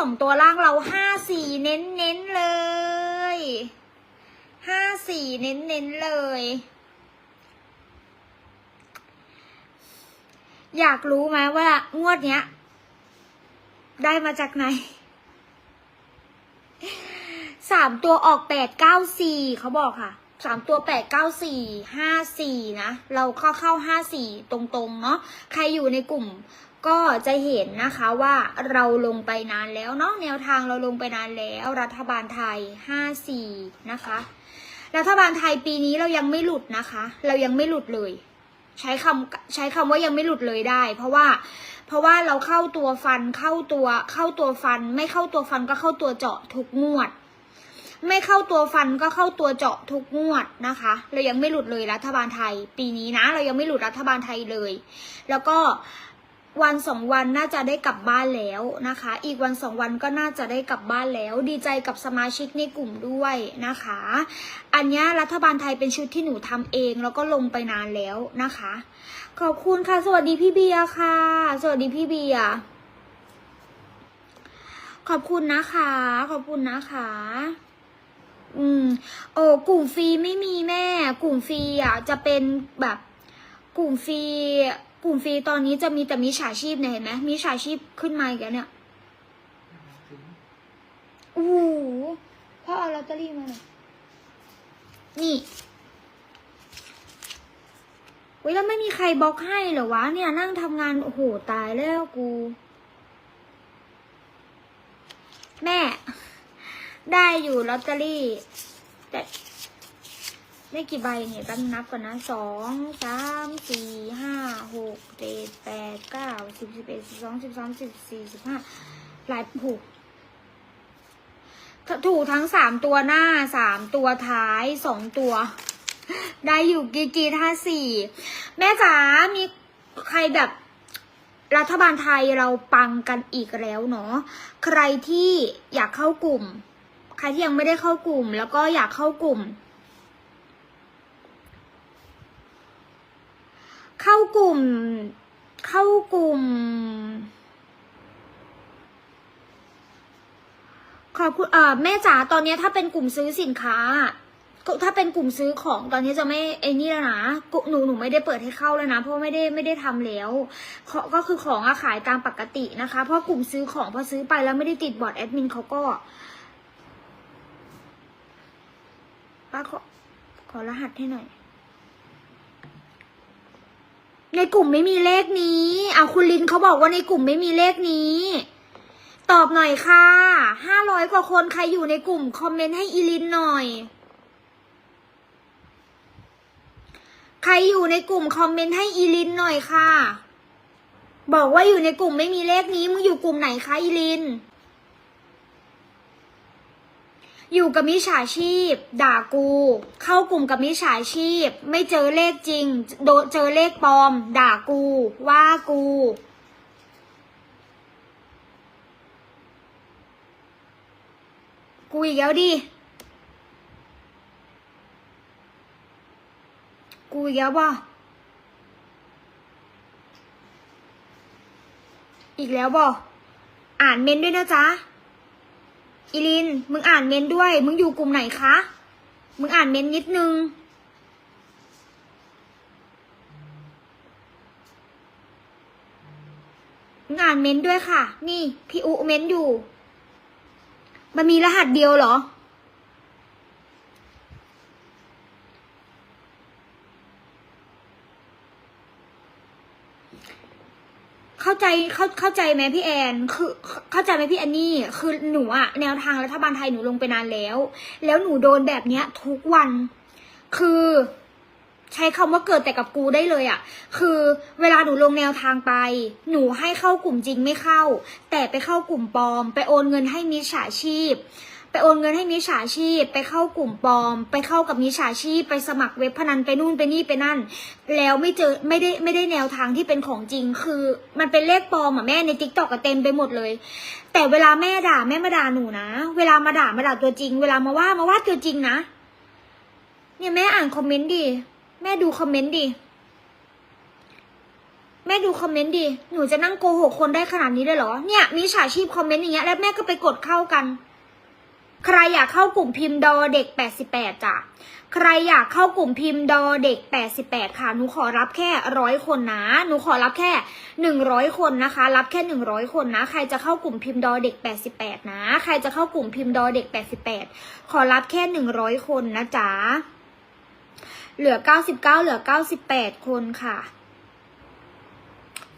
สองตัวล่างเราห้าสี่เน้นเน้นๆเลยห้าสี่เน้นเน้นๆเลย อยากรู้ไหมว่างวดเนี้ย ได้มาจากไหนสามตัวออกแปดเก้าสี่เขาบอกค่ะสามตัวแปดเก้าสี่ห้าสี่นะ เราเข้าเข้าห้าสี่ตรงๆเนาะใครอยู่ในกลุ่ม ก็จะเห็นนะคะว่าเราลงไปนานแล้วเนาะแนวทางเราลงไปนานแล้วรัฐบาลไทยห้าสี่นะคะ รัฐบาลไทยปีนี้เรายังไม่หลุดนะคะ เรายังไม่หลุดเลย ใช้คำใช้คำว่ายังไม่หลุดเลยได้ เพราะว่าเพราะว่าเราเข้าตัวฟันเข้าตัวเข้าตัวฟัน ไม่เข้าตัวฟันก็เข้าตัวเจาะทุกงวด ไม่เข้าตัวฟันก็เข้าตัวเจาะทุกงวดนะคะ เรายังไม่หลุดเลยรัฐบาลไทย ปีนี้นะ เรายังไม่หลุดรัฐบาลไทยเลย แล้วก็ วันสองวันน่าจะได้กลับบ้านแล้วนะคะ อีกวันสองวันก็น่าจะได้กลับบ้านแล้ว ดีใจกับสมาชิกในกลุ่มด้วยนะคะ อันนี้รัฐบาลไทยเป็นชุดที่หนูทำเองแล้วก็ลงไปนานแล้วนะคะ ขอบคุณค่ะ สวัสดีพี่เบียค่ะ สวัสดีพี่เบียขอบคุณนะคะ ขอบคุณนะคะอืม โอ้กลุ่มฟรีไม่มีแม่ กลุ่มฟรีอะจะเป็นแบบกลุ่มฟรี กลุ่มฟรีตอนนี้จะมีแต่มีฉาชีพเนี่ยเห็นไหมมีฉาชีพขึ้นมาอีกแล้วเนี่ยโอ้โหพ่อเอาลอตเตอรี่มาหน่อยนี่เว้ยแล้วไม่มีใครบล็อกให้เหรอวะเนี่ยนั่งทำงานโอ้โหตายแล้วกู แม่ ได้อยู่ลอตเตอรี่ แต่ ได้กี่ใบเนี่ยตั้งนับก่อนนะสองสามสี่ห้าหกเจ็ดแปดเก้าสิบสิบเอ็ดสิบสองสิบสามสิบสี่สิบห้าหลายผูกถูกทั้งสามตัวหน้าสามตัวท้ายสองตัว ได้อยู่กีกีท่าสี่แม่จ๋ามีใครแบบ รัฐบาลไทยเราปังกันอีกแล้วเนาะใครที่อยากเข้ากลุ่ม ใครที่ยังไม่ได้เข้ากลุ่ม แล้วก็อยากเข้ากลุ่ม เข้ากลุ่ม เข้ากลุ่ม ขอบคุณเอ่อแม่จ๋าตอนนี้ถ้าเป็นกลุ่มซื้อสินค้า ถ้าเป็นกลุ่มซื้อของตอนนี้จะไม่ไอ้นี่แล้วนะหนูหนูไม่ได้เปิดให้เข้าแล้วนะ เพราะไม่ได้ไม่ได้ทำแล้วก็คือของอะขายตามปกตินะคะ เพราะกลุ่มซื้อของพอซื้อไปแล้วไม่ได้ติดบอร์ดแอดมินเขาก็ป้าขอขอรหัสให้หน่อย ในกลุ่มไม่มีเลขนี้เอาคุณลินเขาบอกว่าในกลุ่มไม่มีเลขนี้ ตอบหน่อยค่ะห้าร้อยกว่าคนใครอยู่ในกลุ่มคอมเมนต์ให้อีลินหน่อย ใครอยู่ในกลุ่มคอมเมนต์ให้อีลินหน่อยค่ะ บอกว่าอยู่ในกลุ่มไม่มีเลขนี้มึงอยู่กลุ่มไหนคะอีลิน อยู่กับมิจฉาชีพ ด่ากู เข้ากลุ่มกับมิจฉาชีพ ไม่เจอเลขจริง โดนเจอเลขปลอม ด่ากู ว่ากู กูอีกแล้วดิ กูอีกแล้วบ่อีกแล้วบ่อ่านเมนด้วยนะจ๊ะ อีลิน มึงอ่านเมนด้วย มึงอยู่กลุ่มไหนคะ มึงอ่านเมนนิดนึง มึงอ่านเมนด้วยค่ะ นี่พี่อุเมนอยู่ มันมีรหัสเดียวเหรอ เข้าใจเข้าเข้าใจไหมพี่แอนคือเข้าใจไหมพี่แอนนี่ คือหนูอะแนวทางรัฐบาลไทยหนูลงไปนานแล้ว แล้วหนูโดนแบบเนี้ย ทุกวันคือใช้คำว่าเกิดแต่กับกูได้เลยอะคือเวลาหนูลงแนวทางไป หนูให้เข้ากลุ่มจริงไม่เข้า แต่ไปเข้ากลุ่มปลอม ไปโอนเงินให้มิจฉาชีพ ไปโอนเงินให้มิจฉาชีพ ไปเข้ากลุ่มปลอม ไปเข้ากับมิจฉาชีพ ไปสมัครเว็บพนันไปนู่นไปนี่ไปนั่น แล้วไม่เจอไม่ได้ไม่ได้แนวทางที่เป็นของจริง คือมันเป็นเลขปลอมอะแม่ในทิกตอกเต็มไปหมดเลย แต่เวลาแม่ด่าแม่มาด่าหนูนะ เวลามาด่ามาด่าตัวจริง เวลามาว่ามาว่าตัวจริงนะ เนี่ยแม่อ่านคอมเมนต์ดิแม่ดูคอมเมนต์ดิแแม่ดูคอมเมนต์ดิ หนูจะนั่งโกหกคนได้ขนาดนี้เลยเหรอ เนี่ยมีฉาชีพคอมเมนต์อย่างเงี้ย แล้วแม่ก็ไปกดเข้ากัน ใครอยากเข้ากลุ่มพิมพ์ดอเด็ก 88จ้ะใครอยากเข้ากลุ่มพิมพ์ดอเด็ก 88 ค่ะ หนูขอรับแค่ร้อยคนนะ หนูขอรับแค่หนึ่งร้อยคนนะคะ รับแค่หนึ่งร้อยคนนะ ใครจะเข้ากลุ่มพิมพ์ดอเด็ก 88 นะ ใครจะเข้ากลุ่มพิมพ์ดอเด็ก 88 ขอรับแค่หนึ่งร้อยคนนะจ๊ะ เหลือ 99 เหลือ 98 คนค่ะ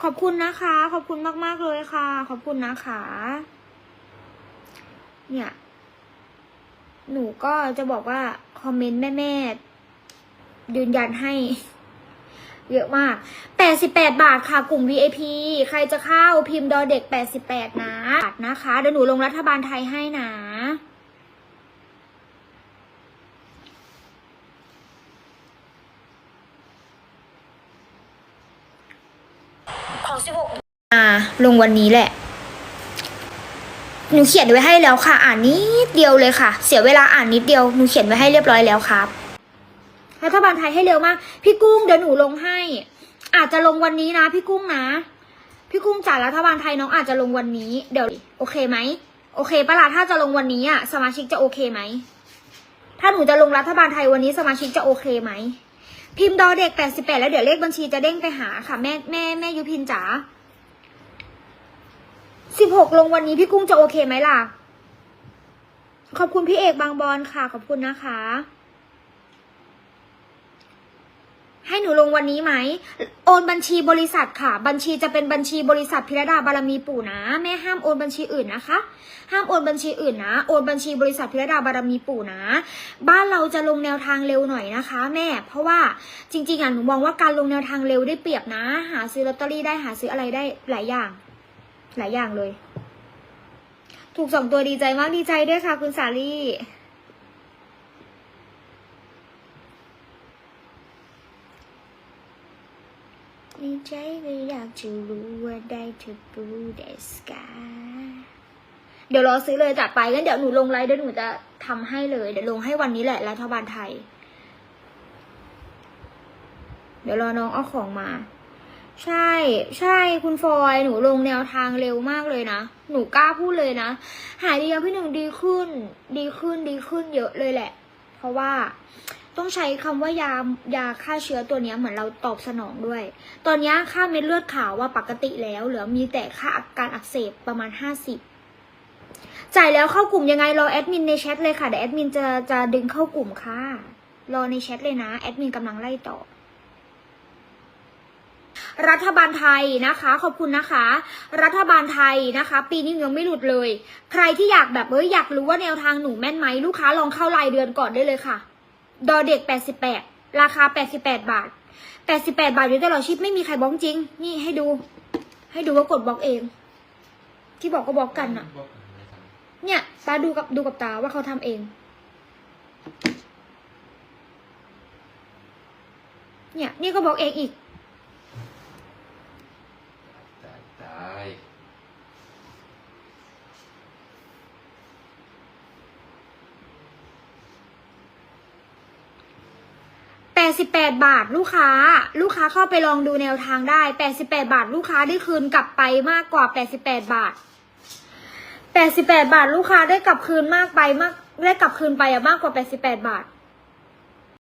ขอบคุณนะคะ ขอบคุณมาก ๆ เลยค่ะ ขอบคุณนะคะ เนี่ย หนูก็จะบอกว่า คอมเมนต์แม่ๆ ยืนยันให้ เยอะมาก 88 บาทค่ะ กลุ่ม VIP ใครจะเข้าพิมพ์ดอเด็ก 88 นะบาทนะคะเดี๋ยวหนูลงรัฐบาลไทยให้นะของ16อ่าลงวันนี้แหละ หนูเขียนไว้ให้แล้วค่ะ อ่านนิดเดียวเลยค่ะ เสียเวลาอ่านนิดเดียว หนูเขียนไว้ให้เรียบร้อยแล้วครับ รัฐบาลไทยให้เร็วมาก พี่กุ้งเดี๋ยวหนูลงให้ อาจจะลงวันนี้นะ พี่กุ้งนะ พี่กุ้งจายรัฐบาลไทยน้องอาจจะลงวันนี้ เดี๋ยวโอเคไหม โอเคปะล่ะถ้าจะลงวันนี้อะสมาชิกจะโอเคไหม ถ้าหนูจะลงรัฐบาลไทยวันนี้สมาชิกจะโอเคไหม พิมพ์ดอเด็ก88แล้วเดี๋ยวเลขบัญชีจะเด้งไปหาค่ะ แม่แม่แม่ยุพินจ๋า 16ลงวันนี้พี่กุ้งจะโอเคไหมล่ะ ขอบคุณพี่เอกบางบอนค่ะ ขอบคุณนะคะ ให้หนูลงวันนี้ไหม โอนบัญชีบริษัทค่ะ บัญชีจะเป็นบัญชีบริษัทพิรดาบารมีปู่นะ แม่ห้ามโอนบัญชีอื่นนะคะ ห้ามโอนบัญชีอื่นนะ โอนบัญชีบริษัทพิรดาบารมีปู่นะ บ้านเราจะลงแนวทางเร็วหน่อยนะคะ แม่ เพราะว่าจริงๆอะหนูมองว่าการลงแนวทางเร็วได้เปรียบนะ หาซื้อลอตเตอรี่ได้หาซื้ออะไรได้หลายอย่าง หลายอย่างเลย ถูกสองตัวดีใจมากดีใจด้วยค่ะคุณสาลี่ในใจก็อยากจะรู้ว่าได้เธอปูเดสกาเดี๋ยวรอซื้อเลยจัดไปงั้นเดี๋ยวหนูลงไลน์เดี๋ยวหนูจะทำให้เลยเดี๋ยวลงให้วันนี้แหละรัฐบาลไทย เดี๋ยวรอน้องเอาของมา ใช่ ใช่คุณฟอยหนูลงแนวทางเร็วมากเลยนะ หนูกล้าพูดเลยนะ หายดียังพี่หนึ่งดีขึ้น ดีขึ้นดีขึ้นเยอะเลยแหละ เพราะว่าต้องใช้คำว่ายายาฆ่าเชื้อตัวนี้เหมือนเราตอบสนองด้วย ตอนนี้ค่าเม็ดเลือดขาวว่าปกติแล้ว เหลือมีแต่ค่าอาการอักเสบประมาณห้าสิบจ่ายแล้วเข้ากลุ่มยังไงรอแอดมินในแชทเลยค่ะเดี๋ยวแอดมินจะจะดึงเข้ากลุ่มค่ะ รอในแชทเลยนะแอดมินกำลังไล่ต่อ รัฐบาลไทยนะคะ ขอบคุณนะคะ รัฐบาลไทยนะคะ ปีนี้ยังไม่หลุดเลย ใครที่อยากแบบเอ้ยอยากรู้ว่าแนวทางหนูแม่นไหมลูกค้าลองเข้ารายเดือนก่อนได้เลยค่ะ ดอเด็ก 88 ราคา 88 บาท 88 บาทอยู่ตลอดชีพไม่มีใครบล็อกจริง นี่ให้ดู ให้ดูว่ากดบล็อกเอง ที่บอกก็บล็อกกันอะเนี่ยตาดูกับดูกับตาว่าเขาทำเองเนี่ย นี่ก็บล็อกเองอีก ตายตาย 88 บาทลูกค้า ลูกค้าเข้าไปลองดูแนวทางได้ 88 บาท ลูกค้าได้คืนกลับไปมากกว่า 88 บาท 88 บาท ลูกค้าได้กลับคืนมากไปมากได้กลับคืนไปอะมากกว่า 88 บาท